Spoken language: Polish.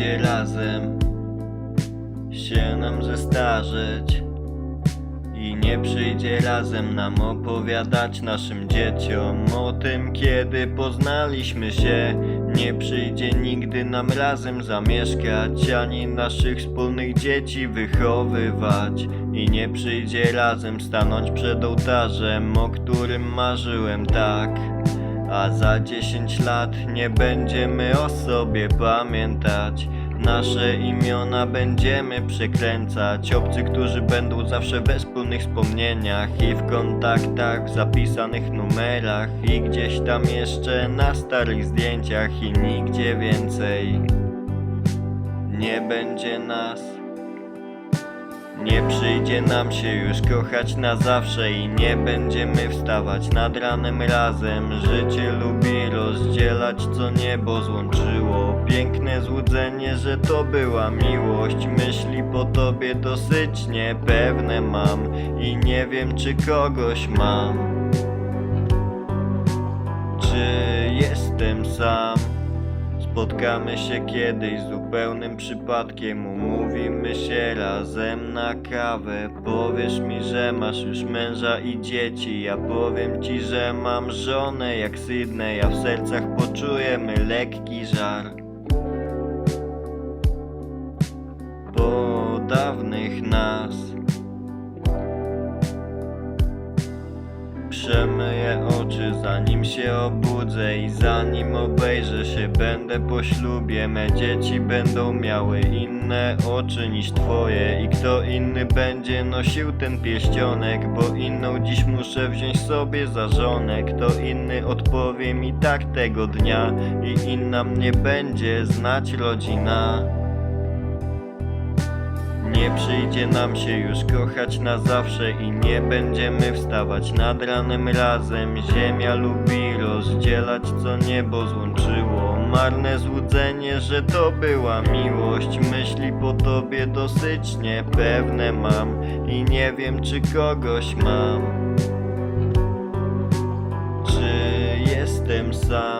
będzie razem się nam zestarzeć i nie przyjdzie razem nam opowiadać naszym dzieciom o tym, kiedy poznaliśmy się. Nie przyjdzie nigdy nam razem zamieszkać, ani naszych wspólnych dzieci wychowywać. I nie przyjdzie razem stanąć przed ołtarzem, o którym marzyłem tak. A za 10 lat nie będziemy o sobie pamiętać. Nasze imiona będziemy przekręcać. Obcy, którzy będą zawsze we wspólnych wspomnieniach i w kontaktach, w zapisanych numerach i gdzieś tam jeszcze na starych zdjęciach i nigdzie więcej nie będzie nas. Nie przyjdzie nam się już kochać na zawsze i nie będziemy wstawać nad ranem razem. Życie lubi rozdzielać, co niebo złączyło. Piękne złudzenie, że to była miłość. Myśli po tobie dosyć niepewne mam i nie wiem, czy kogoś mam. Czy jestem sam? Spotkamy się kiedyś zupełnym przypadkiem. Umówimy się razem na kawę. Powiesz mi, że masz już męża i dzieci. Ja powiem ci, że mam żonę jak Sydney. A w sercach poczujemy lekki żar. Po dawnych nas Przemyję oczy zanim się obudzę i zanim obejrzę się będę po ślubie. Me dzieci będą miały inne oczy niż twoje I kto inny będzie nosił ten pierścionek Bo inną dziś muszę wziąć sobie za żonę. Kto inny odpowie mi tak tego dnia I inna mnie będzie znać rodzina nie przyjdzie nam się już kochać na zawsze i nie będziemy wstawać nad ranem razem. Ziemia lubi rozdzielać, co niebo złączyło. Marne złudzenie, że to była miłość. Myśli po tobie dosyć niepewne mam i nie wiem, czy kogoś mam. Czy jestem sam?